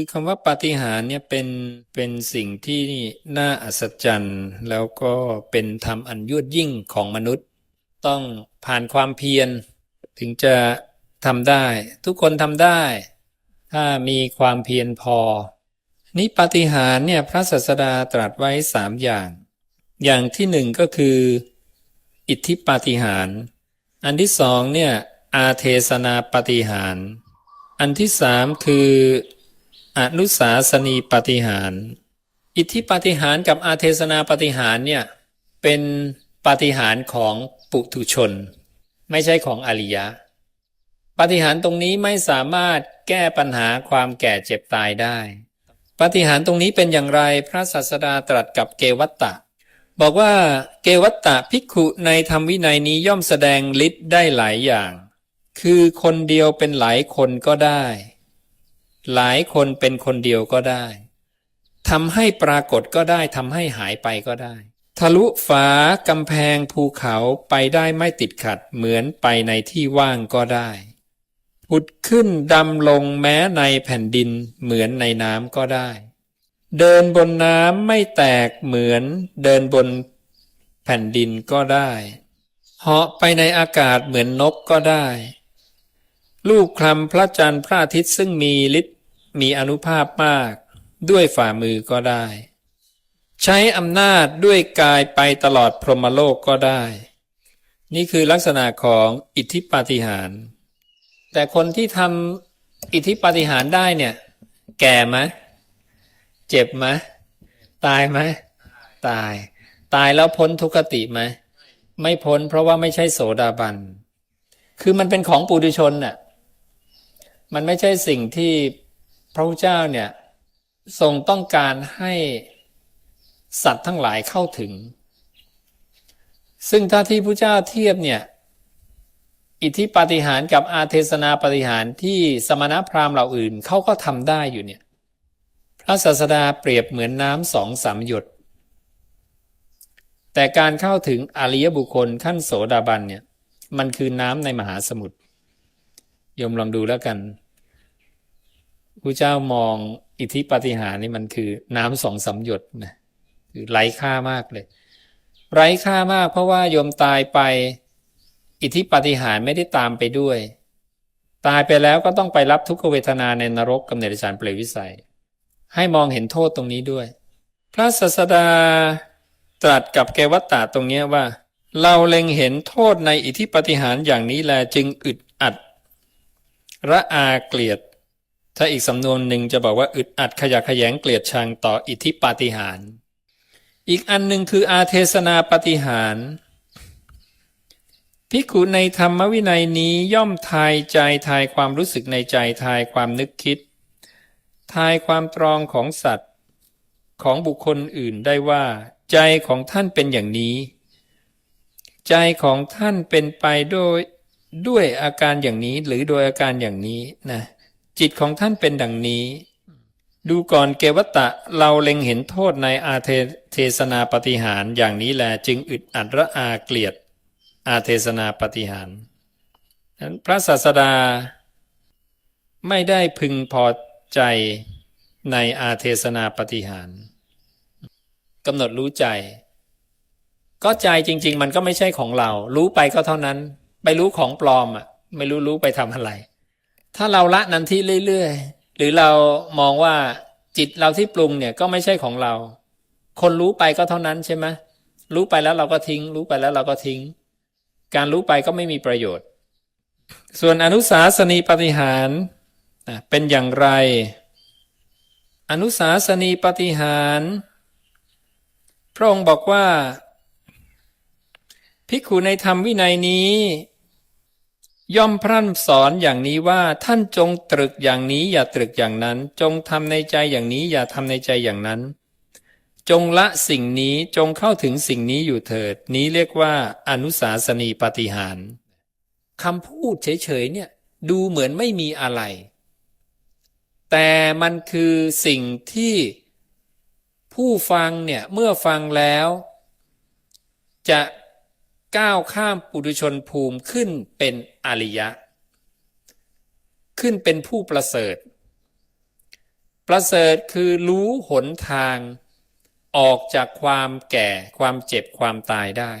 คือคำว่าปาฏิหาริย์เนี่ยเป็นเป็นสิ่งที่น่าอัศจรรย์ แล้วก็เป็นธรรมอันยวดยิ่งของมนุษย์ ต้องผ่านความเพียร ถึงจะทำได้ ทุกคนทำได้ ถ้ามีความเพียรพอ นี่ปาฏิหาริย์เนี่ยพระศาสดาตรัสไว้สามอย่าง อย่างที่หนึ่งก็คือ อิทธิปาฏิหาริย์อันที่สองเนี่ยอาเทศนาปาฏิหาริย์อันที่สามคือ อนุสาสนีปฏิหาร อิทธิปฏิหารกับอาเทศนาปฏิหารเนี่ยเป็นปฏิหารของปุถุชน ไม่ใช่ของอริยะ ปฏิหารตรงนี้ไม่สามารถแก้ปัญหาความแก่เจ็บตายได้ ปฏิหารตรงนี้เป็นอย่างไรพระศาสดาตรัสกับเกวัตตะ บอกว่าเกวัตตะภิกขุในธรรมวินัยนี้ย่อมแสดงฤทธิ์ได้หลายอย่าง คือคนเดียวเป็นหลายคนก็ได้ หลายคนเป็นคนเดียวก็ได้ทำให้ปรากฏก็ได้ทำให้หายไปก็ได้ ทะลุฝากำแพงภูเขาไปได้ไม่ติดขัดเหมือนไปในที่ว่างก็ได้ผุดขึ้นดำลงแม้ในแผ่นดินเหมือนในน้ำก็ได้ เดินบนน้ำไม่แตกเหมือนเดินบนแผ่นดินก็ได้เหาะไปในอากาศเหมือนนกก็ได้ ลูกคลำพระจันทร์พระอาทิตย์ซึ่งมีฤทธิ์ มีอนุภาพมาก ด้วยฝ่ามือก็ได้ ใช้อำนาจด้วยกายไปตลอดพรหมโลกก็ได้ นี่คือลักษณะของอิทธิปาฏิหาริย์แต่คนที่ทำอิทธิปาฏิหาริย์ได้เนี่ย แก่ไหมเจ็บไหมตายไหมตาย ตายแล้วพ้นทุกขติไหมไม่พ้นเพราะว่าไม่ใช่โสดาบัน คือมันเป็นของปุถุชนน่ะ มันไม่ใช่สิ่งที่ ระพุทธเจ้าเนี่ยทรงต้องการให้สัตว์ทั้งหลายเข้าถึง ซึ่งถ้าที่พระเจ้าเทียบเนี่ยอิทธิปาฏิหารกับอาเทศนาปาฏิหารที่สมณพราหมณ์เหล่าอื่นเขาก็ทำได้อยู่เนี่ยพระศาสดาเปรียบเหมือนน้ำสองสามหยด แต่การเข้าถึงอริยบุคคลขั้นโสดาบันเนี่ยมันคือน้ำในมหาสมุทรยมลองดูแล้วกัน พระเจ้ามองอิทธิปฏิหาริย์นี่มันคือน้ำสองสามหยดนะคือไร้ค่ามากเลย ไร้ค่ามากเพราะว่าโยมตายไปอิทธิปฏิหารไม่ได้ตามไปด้วย ตายไปแล้วก็ต้องไปรับทุกขเวทนาในนรกกำเนิดฌานเปรวิสัย ให้มองเห็นโทษตรงนี้ด้วย พระศาสดาตรัสกับแกวัตตาตรงเนี้ยว่า เราเล็งเห็นโทษในอิทธิปฏิหารอย่างนี้แลจึงอึดอัด ระอาเกลียด ถ้าอีกสำนวนหนึ่งจะบอกว่าอึดอัดขยะขยงเกลียดชังต่ออิทธิปาฏิหาร อีกอันหนึ่งคืออาเทศนาปาฏิหาริย์ภิกขุในธรรมวินัยนี้ย่อมทายใจทายความรู้สึกในใจทายความนึกคิด ทายความตรองของสัตว์ ของบุคคลอื่นได้ว่า ใจของท่านเป็นอย่างนี้ ใจของท่านเป็นไปโดยด้วยอาการอย่างนี้หรือโดยอาการอย่างนี้นะ จิตของท่านเป็นดังนี้ ดูก่อนเกวัตตะเราเล็งเห็นโทษในอาเทเทศนาปฏิหารอย่างนี้แลจึงอึดอัดระอาเกลียด อาเทศนาปฏิหารนั้นพระศาสดา ไม่ได้พึงพอใจในอาเทศนาปฏิหารกำหนดรู้ใจ ก็ใจจริง ๆ มันก็ไม่ใช่ของเรา รู้ไปก็เท่านั้น ไปรู้ของปลอมอะ ไม่รู้รู้ไปทำอะไร ถ้าเราละนันทีเรื่อยๆ หรือเรามองว่าจิตเราที่ปรุงเนี่ยก็ไม่ใช่ของเรา คนรู้ไปก็เท่านั้นใช่ไหมรู้ไปแล้วเราก็ทิ้ง รู้ไปแล้วเราก็ทิ้ง การรู้ไปก็ไม่มีประโยชน์ ส่วนอนุสาสนีปฏิหารเป็นอย่างไร อนุสาสนีปฏิหารพระองค์บอกว่าภิกขุในธรรมวินัยนี้ ย่อมพร่ำสอนอย่างนี้ว่าท่านจงตรึกอย่างนี้อย่าตรึกอย่างนั้น จงทำในใจอย่างนี้อย่าทำในใจอย่างนั้น จงละสิ่งนี้จงเข้าถึงสิ่งนี้อยู่เถิด นี้เรียกว่าอนุสาสนีปฏิหารคำพูดเฉยๆเนี่ยดูเหมือนไม่มีอะไร แต่มันคือสิ่งที่ผู้ฟังเนี่ยเมื่อฟังแล้ว จะ ก้าวข้ามปุถุชนภูมิขึ้นเป็นอริยะ ขึ้นเป็นผู้ประเสริฐ ประเสริฐคือรู้หนทาง ออกจากความแก่ความเจ็บความตายได้